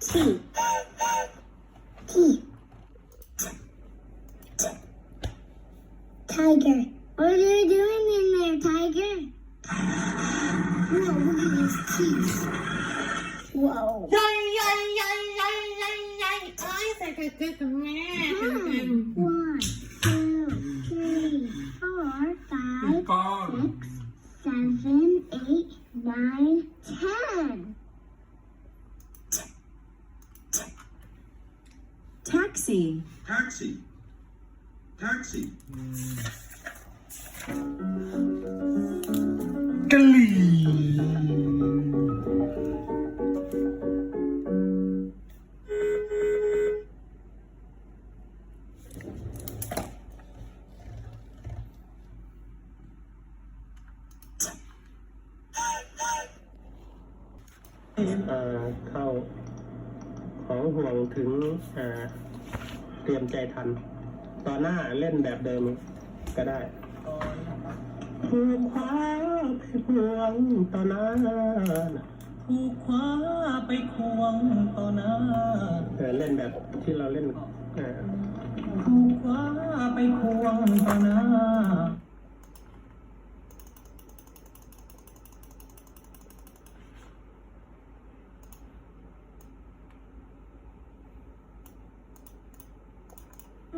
T. T. Tiger. What are you doing in there, Tiger? Whoa, look at his teeth. Whoa. ย่อยย่อยย่อยย่อยย่อยย่อยเอ้ยใส่กระเกลือกับแม่ Hmm. One, two, three, four, ถูก five, ต้อง six, seven, eight, nine, ten. Taxi, Taxi. Taxi. กะหรี่เอ่อเข้า ของห่วงถึงเอ่อ เตรียมใจทัน ตอนหน้าเล่นแบบเดิมก็ได้ถูกคว้าไปห่วงตอนหน้าถูกคว้าไปควงต่อหน้าเออเล่นแบบที่เราเล่นเออถูกคว้าไปควงต่อหน้า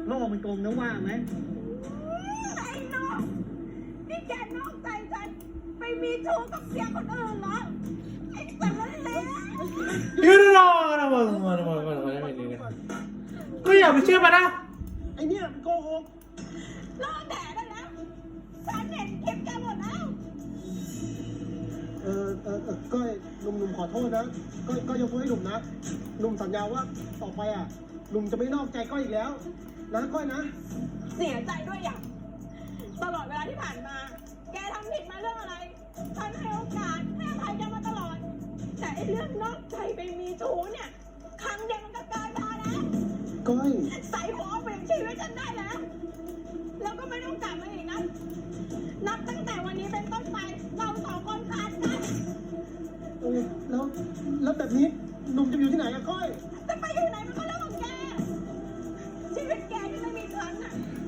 โลกมันโกงนะว่าไหมไอ้น้องนี่แกนอกใจฉันไปมีชู้กับเสียคนอื่นเหรอ ไอ้สารเลวยืนรอนะมึงมามามามาไม่ดีนะก็อย่าไปเชื่อมันนะ ไอเนี่ยมันโกหกเลิกแดดได้แล้วฉันเห็นคลิปแกหมดแล้ว เออเออเออก้อยหนุ่มหนุ่มขอโทษนะก้อยก้อยยกมือให้หนุ่มนะหนุ่มสัญญาว่าต่อไปอะหนุ่มจะไม่นอกใจก้อยอีกแล้ว นะก้อยนะ เสียใจด้วยอย่าง ตลอดเวลาที่ผ่านมา แกทำผิดมาเรื่องอะไรฉันให้โอกาสให้อภัยแกมาตลอด แต่ไอ้เรื่องนอกใจไปมีชู้เนี่ย ครั้งเดียวมันก็เกินพอแล้วก้อยใส่หัวเอาเปลี่ยนชีวิตฉันได้แล้ว แล้วก็ไม่ต้องกลับมาอีกนะ นับตั้งแต่วันนี้เป็นต้นไปเราสองคนขาดกัน เออแล้วแล้วแบบนี้หนุ่มจะอยู่ที่ไหนอะก้อย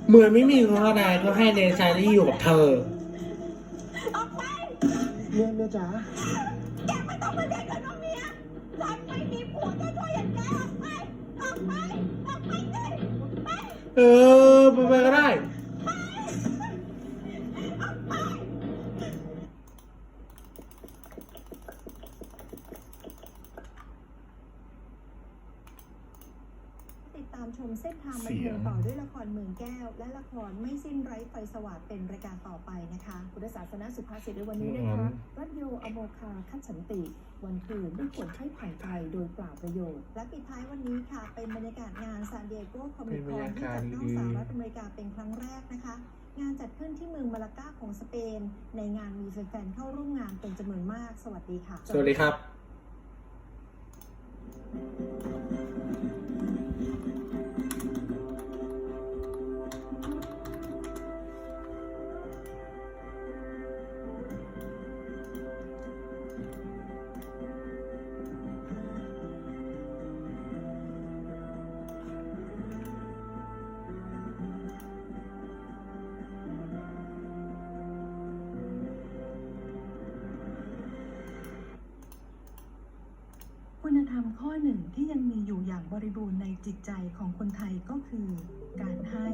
เหมือนไม่มีเงินอะไรก็ให้เดชาที่อยู่กับเธอออกไปเมียเมียจ๋า แกไม่ต้องมาเรียกามชมเส้นทางบันเสีเทิยงงต่อด้วยละครเมืองแก้ว และละครไม่สิ้นไร้ไฟสว่างเป็นรายการต่อไปนะคะ พุทธศาสนาสุภาษิตในวันนี้นะคะรัตโยอโมคาคัจฉันติ วันคืนไม่ควรให้ผ่านไปโดยเปล่าประโยชน์ และปิดท้ายวันนี้ค่ะ เป็นบรรยากาศงานซานดิเอโกคอมิคอนที่จัดนอกสหรัฐอเมริกาเป็นครั้งแรกนะคะงานจัดขึ้นที่เมืองมาลากาของสเปน ในงานมีแฟนๆเข้าร่วมงานเป็นจำนวนมาก สวัสดีค่ะ สวัสดีครับ รมข้อหนึ่งที่ยังมีอยู่อย่างบริบูรณ์ในจิตใจของคนไทยก็คือ การให้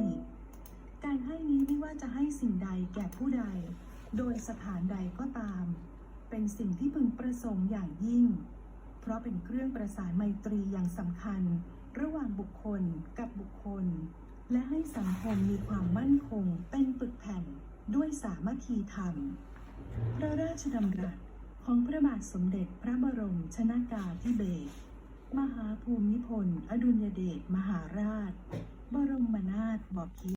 การให้นี้ไม่ว่าจะให้สิ่งใดแก่ผู้ใด โดยสถานใดก็ตาม เป็นสิ่งที่พึงประสงค์อย่างยิ่ง เพราะเป็นเครื่องประสานไมตรีอย่างสำคัญ ระหว่างบุคคลกับบุคคล และให้สังคมมีความมั่นคงเป็นปึกแผ่นด้วยสามัคคีธรรม พระราชดำรัส ของพระบาทสมเด็จพระบรมชนากาธิเบศรมหาภูมิพล อดุลยเดชมหาราช บรมนาถบพิตร